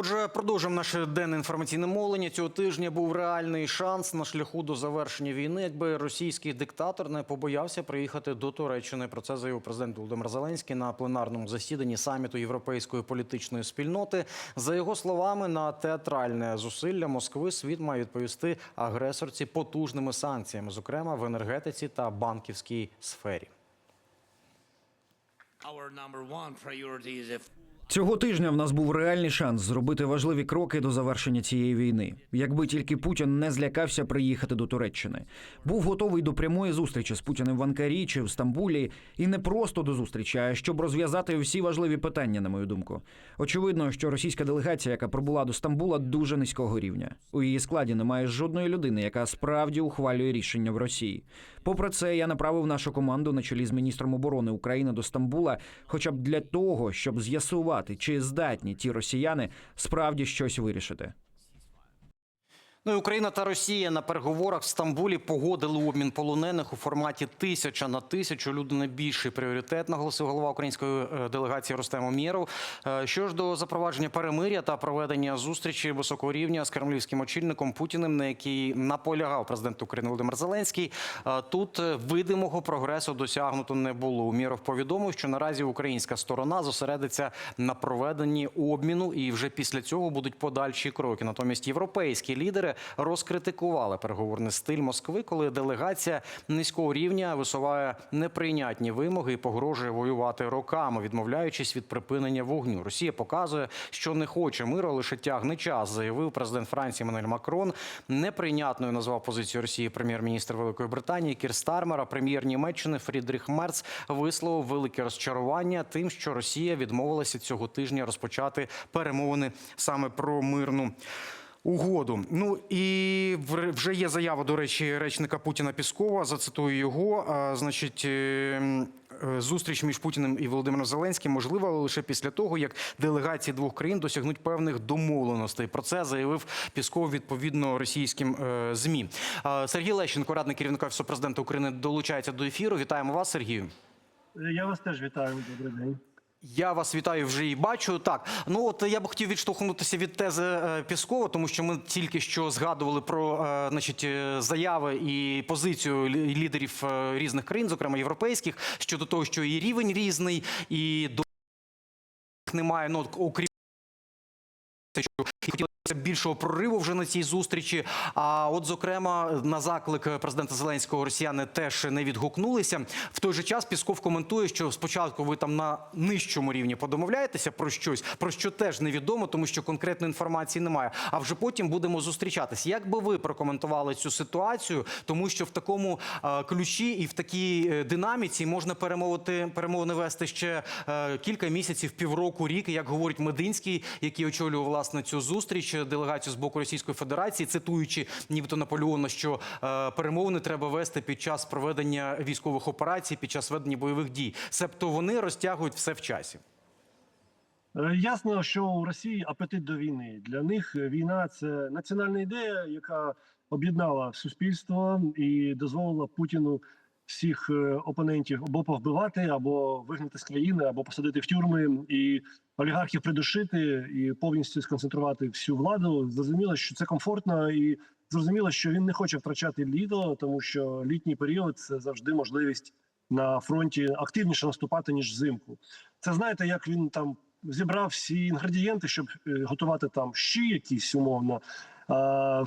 Отже, продовжимо наше денне інформаційне мовлення. Цього тижня був реальний шанс на шляху до завершення війни, якби російський диктатор не побоявся приїхати до Туреччини. Про це заявив президент Володимир Зеленський на пленарному засіданні саміту європейської політичної спільноти. За його словами, на театральне зусилля Москви світ має відповісти агресорці потужними санкціями, зокрема в енергетиці та банківській сфері. Цього тижня в нас був реальний шанс зробити важливі кроки до завершення цієї війни. Якби тільки Путін не злякався приїхати до Туреччини, був готовий до прямої зустрічі з Путіним в Анкарі чи в Стамбулі, і не просто до зустрічі, а щоб розв'язати всі важливі питання, на мою думку. Очевидно, що російська делегація, яка прибула до Стамбула, дуже низького рівня. У її складі немає жодної людини, яка справді ухвалює рішення в Росії. Попри це, я направив нашу команду на чолі з міністром оборони України до Стамбула, хоча б для того, щоб з'ясувати, чи здатні ті росіяни справді щось вирішити. Ну і Україна та Росія на переговорах в Стамбулі погодили обмін полонених у форматі тисяча на тисячу. Люди найбільший пріоритет, наголосив голова української е, делегації Рустем Омєров. Е, Що ж до запровадження перемиря та проведення зустрічі високого рівня з кремлівським очільником Путіним, на який наполягав президент України Володимир Зеленський, е, тут видимого прогресу досягнуто не було. Умєров повідомив, що наразі українська сторона зосередиться на проведенні обміну, і вже після цього будуть подальші кроки. Натомість європейські лідери розкритикували переговорний стиль Москви, коли делегація низького рівня висуває неприйнятні вимоги і погрожує воювати роками, відмовляючись від припинення вогню. Росія показує, що не хоче миру, лише тягне час, заявив президент Франції Мануель Макрон. Неприйнятною назвав позицію Росії прем'єр-міністр Великої Британії Кір Стармер, а прем'єр Німеччини Фрідріх Мерц висловив велике розчарування тим, що Росія відмовилася цього тижня розпочати перемовини саме про мирну. Угоду. Ну і вже є заява, до речі, речника Путіна Піскова. Зацитую його. Значить. е, е, Зустріч між Путіним і Володимиром Зеленським можлива лише після того, як делегації двох країн досягнуть певних домовленостей. Про це заявив Пісков відповідно російським е, змі. Сергій Лещенко, радник керівника Офісу президента України, долучається до ефіру. Вітаємо вас, Сергію. Я вас теж вітаю. Добрий день. Я вас вітаю вже і бачу. Так, ну от я б хотів відштовхнутися від тези е, Піскова, тому що ми тільки що згадували про е, значить, е, заяви і позицію лідерів різних країн, зокрема європейських, щодо того, що і рівень різний, і до немає ну, окрім окрім що більшого прориву вже на цій зустрічі. А от, зокрема, на заклик президента Зеленського росіяни теж не відгукнулися. В той же час Пісков коментує, що спочатку ви там на нижчому рівні подомовляєтеся про щось, про що теж невідомо, тому що конкретної інформації немає. А вже потім будемо зустрічатись. Як би ви прокоментували цю ситуацію? Тому що в такому е, ключі і в такій е, динаміці можна перемовити перемовини вести ще е, кілька місяців, півроку, рік, як говорить Мединський, який очолював власне цю зустріч е, делегацію з боку Російської Федерації, цитуючи нібито Наполеона, що е, перемовини треба вести під час проведення військових операцій, під час ведення бойових дій. Себто вони розтягують все в часі. Е, Ясно, що у Росії апетит до війни. Для них війна це національна ідея, яка об'єднала суспільство і дозволила Путіну всіх е, опонентів або повбивати, або вигнати з країни, або посадити в тюрми, і олігархів придушити і повністю сконцентрувати всю владу. Зрозуміло, що це комфортно, і зрозуміло, що він не хоче втрачати літо, тому що літній період це завжди можливість на фронті активніше наступати ніж взимку. Це знаєте, як він там зібрав всі інгредієнти, щоб е, готувати там щі якісь умовно.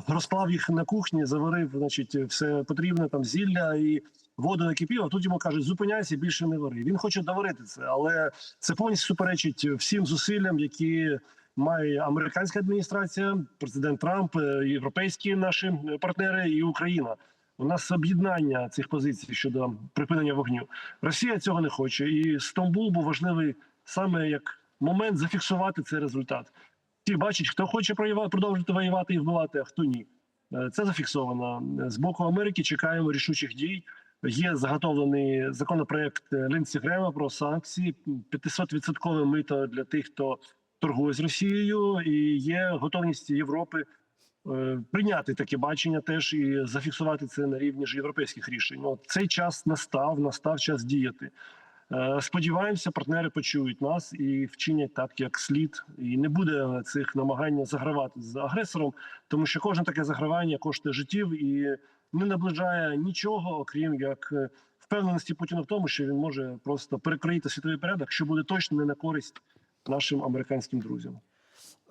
Розклав їх на кухні, заварив, значить, все потрібне там зілля і воду накипів. А тут йому кажуть, зупиняйся, більше не вари. Він хоче доварити це, але це повністю суперечить всім зусиллям, які має американська адміністрація, президент Трамп, е, європейські наші партнери і Україна. У нас об'єднання цих позицій щодо припинення вогню. Росія цього не хоче, і Стамбул був важливий саме як момент зафіксувати цей результат. Ті бачать, хто хоче продовжити воювати і вбивати, а хто ні. Е, Це зафіксовано з боку Америки. Чекаємо рішучих дій. Є заготовлений законопроект е, Лінсі Грема про санкції 500% мито для тих, хто торгує з Росією, і є готовність Європи е, прийняти таке бачення теж і зафіксувати це на рівні ж європейських рішень. От цей час настав, настав час діяти. Е, Сподіваємося, партнери почують нас і вчинять так, як слід, і не буде цих намагань загравати з агресором, тому що кожне таке загравання коштує життів і не наближає нічого, окрім як е, впевненості Путіна в тому, що він може просто перекроїти світовий порядок, що буде точно не на користь нашим американським друзям.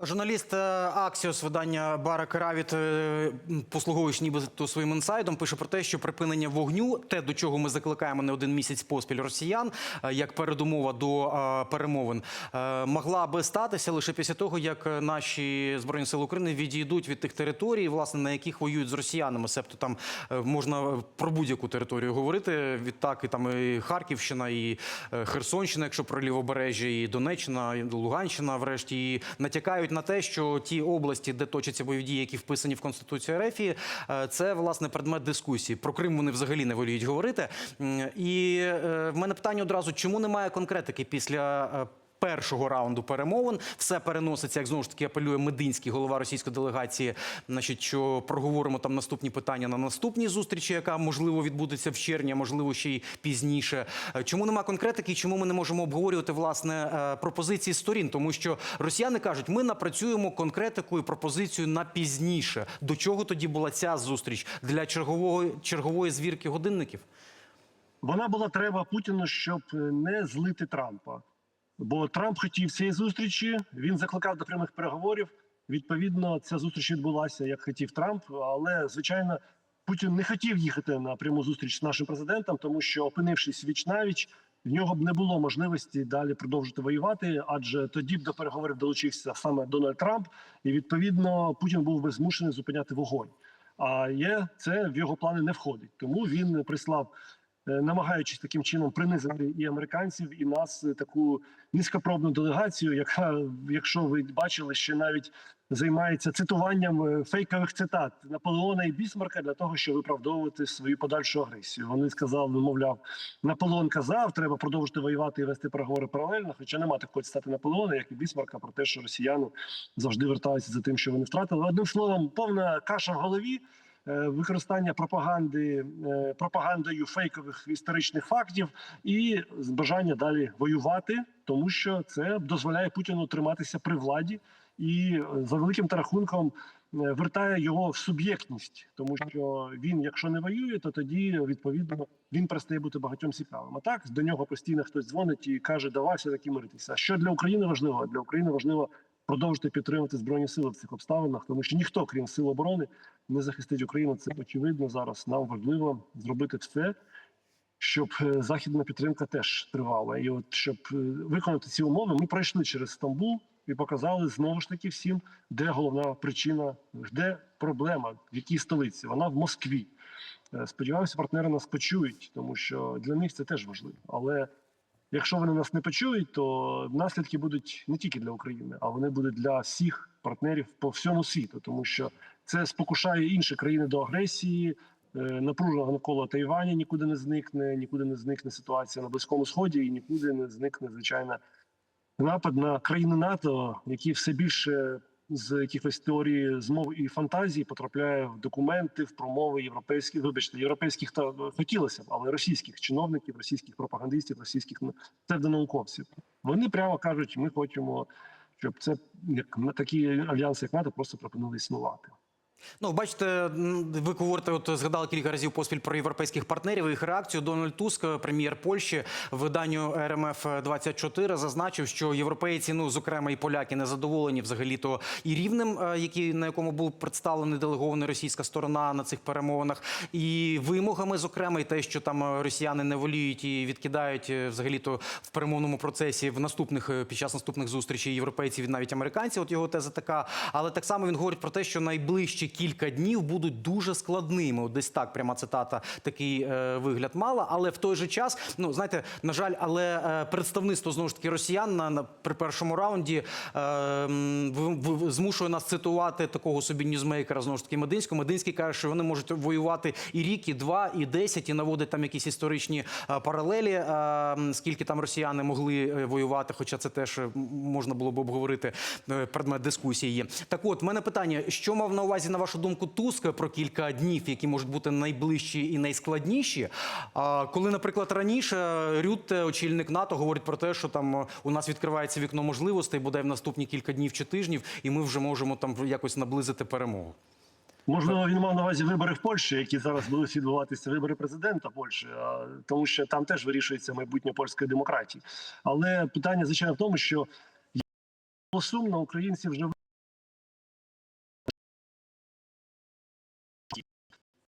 Журналіст е, Аксіос видання Барак Равіт, е, послуговуючи нібито своїм інсайдом, пише про те, що припинення вогню, те, до чого ми закликаємо не один місяць поспіль росіян, е, як передумова до е, перемовин, е, могла би статися лише після того, як е, наші збройні сили України відійдуть від тих територій, власне на яких воюють з росіянами. Себто там е, можна про будь-яку територію говорити. Відтак і там і Харківщина, і е, Херсонщина, якщо про лівобережжя, і Донеччина, і Луганщина, врешті і натякають на те, що ті області, де точаться бойові дії, які вписані в конституцію РФ, е, це власне предмет дискусії. Про Крим вони взагалі не воліють говорити. І е, в мене питання одразу: чому немає конкретики після? Першого раунду перемовин все переноситься, як знову ж таки апелює Мединський, голова російської делегації. Значить, що проговоримо там наступні питання на наступній зустрічі, яка можливо відбудеться в червні, а можливо ще й пізніше. Е, Чому нема конкретики? Чому ми не можемо обговорювати власне е, пропозиції сторін? Тому що росіяни кажуть, ми напрацюємо конкретику і пропозицію на пізніше. До чого тоді була ця зустріч для чергового чергової звірки годинників? Вона була треба Путіну, щоб е, не злити Трампа. Бо Трамп хотів цієї зустрічі, він закликав до прямих переговорів. Відповідно, ця зустріч відбулася, як хотів Трамп. Але звичайно, Путін не хотів їхати на пряму зустріч з нашим президентом, тому що, опинившись віч навіч, в нього б не було можливості далі продовжити воювати, адже тоді б до переговорів долучився саме Дональд Трамп, і відповідно Путін був би змушений зупиняти вогонь. А є це в його плани не входить. Тому він прислав намагаючись таким чином принизити і американців, і нас е, таку низькопробну делегацію, яка, якщо ви бачили, ще навіть займається цитуванням е, фейкових цитат Наполеона і Бісмарка для того, щоб виправдовувати свою подальшу агресію. Вони сказали, мовляв, Наполеон казав, треба продовжити воювати і вести переговори паралельно. Хоча нема такої цитати Наполеона, як і Бісмарка, про те, що росіяни завжди вертаються за тим, що вони втратили. Одним словом, повна каша в голові е, використання пропаганди е, пропагандою фейкових історичних фактів і бажання далі воювати, тому що це дозволяє Путіну триматися при владі і е, за великим рахунком е, вертає його в суб'єктність, тому що він, якщо не воює, то тоді відповідно він перестає бути багатьом цікавим. А так до нього постійно хтось дзвонить і каже, давай таки миритися. Що для України важливо? Для України важливо продовжити підтримувати збройні сили в цих обставинах, тому що ніхто, крім сил оборони, не захистить Україну. Це очевидно зараз. Нам важливо зробити все, щоб е, західна підтримка теж тривала. І от щоб е, виконати ці умови, ми пройшли через Стамбул і показали знову ж таки всім, де головна причина, де проблема, в якій столиці. Вона в Москві. Е, Сподіваюся, партнери нас почують, тому що для них це теж важливо. Але якщо вони нас не почують, то наслідки будуть не тільки для України, а вони будуть для всіх партнерів по всьому світу, тому що це спокушає інші країни до агресії. Е, Напружено навколо Тайваня нікуди не зникне, нікуди не зникне ситуація на близькому сході, і нікуди не зникне звичайно напад на країни НАТО, які все більше з якихось теорії змов і фантазії потрапляє в документи, в промови європейських, вибачте, європейських та хотілося б, але російських чиновників, російських пропагандистів, російських псевдонауковців. Вони прямо кажуть, ми хочемо, щоб це як такі альянси, як НАТО, просто припинили існувати. Ну, бачите, ви говорите, от згадали кілька разів поспіль про європейських партнерів. і Їх реакцію Дональд Туск, прем'єр Польщі, виданню РМФ 24 зазначив, що європейці, ну зокрема і поляки, не задоволені взагалі то і рівнем, е, який на якому був представлений делегований російська сторона на цих перемовинах, і вимогами, зокрема, і те, що там е, росіяни не воліють і відкидають е, взагалі то в перемовному процесі в наступних під час наступних зустрічей європейців і навіть американців. От його теза така. Але так само він говорить про те, що найближчі кілька днів будуть дуже складними. От десь так, пряма цитата, такий е, вигляд мала. Але в той же час, ну знаєте, на жаль, але е, представництво знову ж таки росіян на, на при першому раунді е, в- в- змушує нас цитувати такого собі ньюзмейкера, знову ж таки Мединського. Мединський каже, що вони можуть воювати і рік, і два, і десять, і наводить там якісь історичні е, паралелі, е, скільки там росіяни могли е, воювати, хоча це теж можна було б обговорити е, предмет дискусії. Так от, в мене питання: що мав на увазі на вашу думку, Туск про кілька днів, які можуть бути найближчі і найскладніші. А коли, наприклад, раніше Рютте, очільник НАТО, говорить про те, що там у нас відкривається вікно можливостей, бодай в наступні кілька днів чи тижнів, і ми вже можемо там якось наблизити перемогу. Можливо, він мав на увазі вибори в Польщі, які зараз будуть відбуватися вибори президента Польщі, тому що там теж вирішується майбутнє польської демократії. Але питання звичайно в тому, що було сумно, українці вже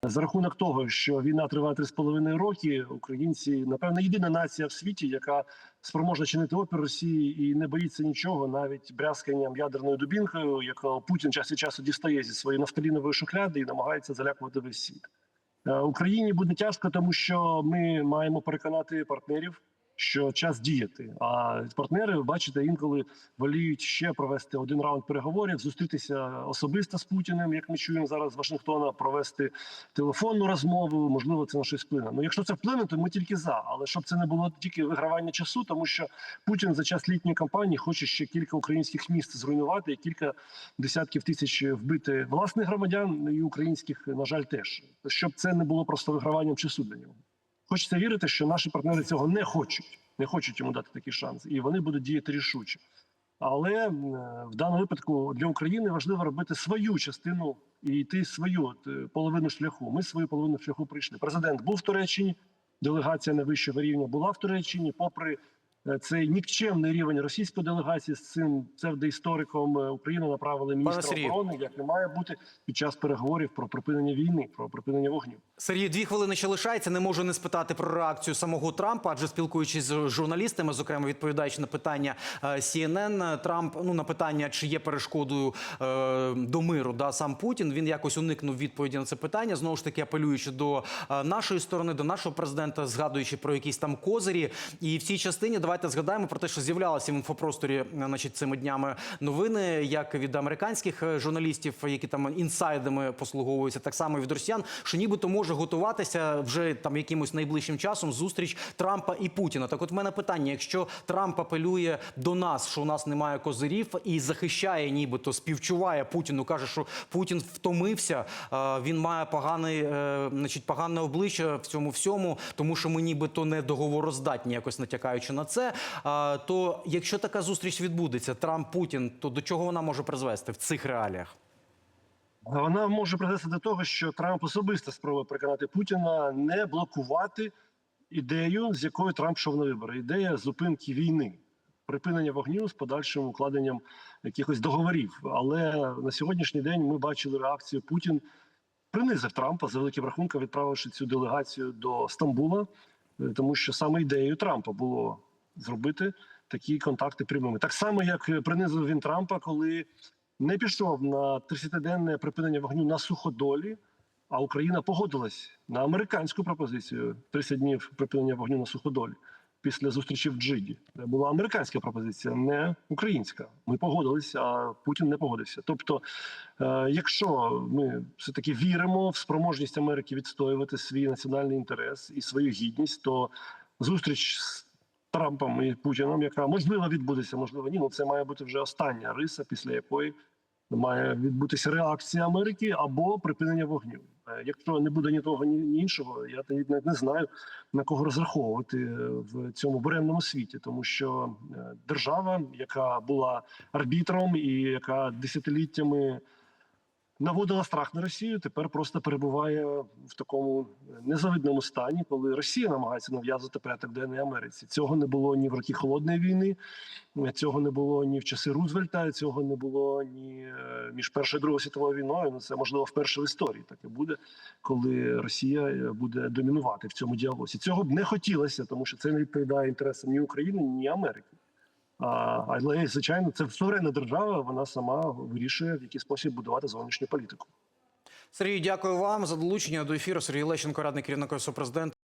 за рахунок того, що війна триває 3,5 роки, українці, напевно, єдина нація в світі, яка спроможна чинити опір Росії і не боїться нічого, навіть брязканням ядерною дубінкою, якого Путін час від часу дістає зі своєї нафталінової шухляди і намагається залякувати весь світ. Е, Україні буде тяжко, тому що ми маємо переконати партнерів, що час діяти. А партнери, бачите, інколи воліють ще провести один раунд переговорів, зустрітися особисто з Путіним, як ми чуємо зараз з Вашингтона, провести телефонну розмову. Можливо, це на щось вплине. Ну, якщо це вплине, то ми тільки за. Але щоб це не було тільки вигравання часу, тому що Путін за час літньої кампанії хоче ще кілька українських міст зруйнувати і кілька десятків тисяч вбити власних громадян і українських, на жаль, теж щоб це не було просто виграванням часу для нього. Хочеться вірити, що наші партнери цього не хочуть, не хочуть йому дати такий шанс, і вони будуть діяти рішуче. Але е, в даному випадку для України важливо робити свою частину і йти свою е, половину шляху. Ми свою половину шляху прийшли. Президент був в Туреччині, делегація найвищого рівня була в Туреччині, попри цей нікчемний рівень російської делегації з цим псевдоісториком е, Україна направила міністра оборони, як не має бути під час переговорів про припинення війни, про припинення вогню. Сергій, дві хвилини ще лишається. Не можу не спитати про реакцію самого Трампа, адже спілкуючись з журналістами, зокрема відповідаючи на питання е, CNN, Трамп ну на питання, чи є перешкодою е, до миру, да сам Путін. Він якось уникнув відповіді на це питання. Знову ж таки, апелюючи до е, нашої сторони, до нашого президента, згадуючи про якісь там козирі. І в цій частині давайте згадаємо про те, що з'являлося в інфопросторі, е, значить, цими днями новини, як від американських е, журналістів, які там інсайдами послуговуються, так само і від росіян, що нібито може готуватися вже там якимось найближчим часом зустріч Трампа і Путіна. Так, от в мене питання: якщо Трамп апелює до нас, що у нас немає козирів, і захищає, нібито співчуває Путіну, каже, що Путін втомився, е, він має поганий, е, значить, погане обличчя в цьому всьому, тому що ми нібито не договороздатні, якось натякаючи на це. Е, То якщо така зустріч відбудеться, Трамп Путін, то до чого вона може призвести в цих реаліях? Вона може призвести до того, що Трамп особисто спробує переконати Путіна не блокувати ідею, з якою Трамп йшов на вибори. Ідея зупинки війни, припинення вогню з подальшим укладенням якихось договорів. Але на сьогоднішній день ми бачили реакцію Путін принизив Трампа за великим рахунком, відправивши цю делегацію до Стамбула, е, тому що саме ідеєю Трампа було зробити такі контакти прямими. Так само, як е, принизив він Трампа, коли не пішов на 30-денне припинення вогню на суходолі. А Україна погодилась на американську пропозицію 30 днів припинення вогню на суходолі після зустрічі в Джиді. Це була американська пропозиція, не українська. Ми погодилися, а Путін не погодився. Тобто, е, якщо ми все таки віримо в спроможність Америки відстоювати свій національний інтерес і свою гідність, то зустріч з Трампом і Путіном, яка можливо відбудеться, можливо, ні. Ну це має бути вже остання риса, після якої має відбутися реакція Америки або припинення вогню. Е, Якщо не буде ні того, ні іншого, я навіть не, не знаю на кого розраховувати е, в цьому буремному світі, тому що е, держава, яка була арбітром і яка десятиліттями наводила страх на Росію, тепер просто перебуває в такому незавидному стані, коли Росія намагається нав'язувати порядок денний Америці. Цього не було ні в роки холодної війни, цього не було ні в часи Рузвельта, цього не було ні е, між першою і другою світовою війною. Ну це можливо вперше в історії таке буде, коли Росія е, буде домінувати в цьому діалозі. Цього б не хотілося, тому що це не відповідає інтересам ні України, ні Америки. Але звичайно, це суверенна держава. Вона сама вирішує, в який спосіб будувати зовнішню політику. Сергій, дякую вам за долучення до ефіру. Сергій Лещенко, радник керівника Офісу президента.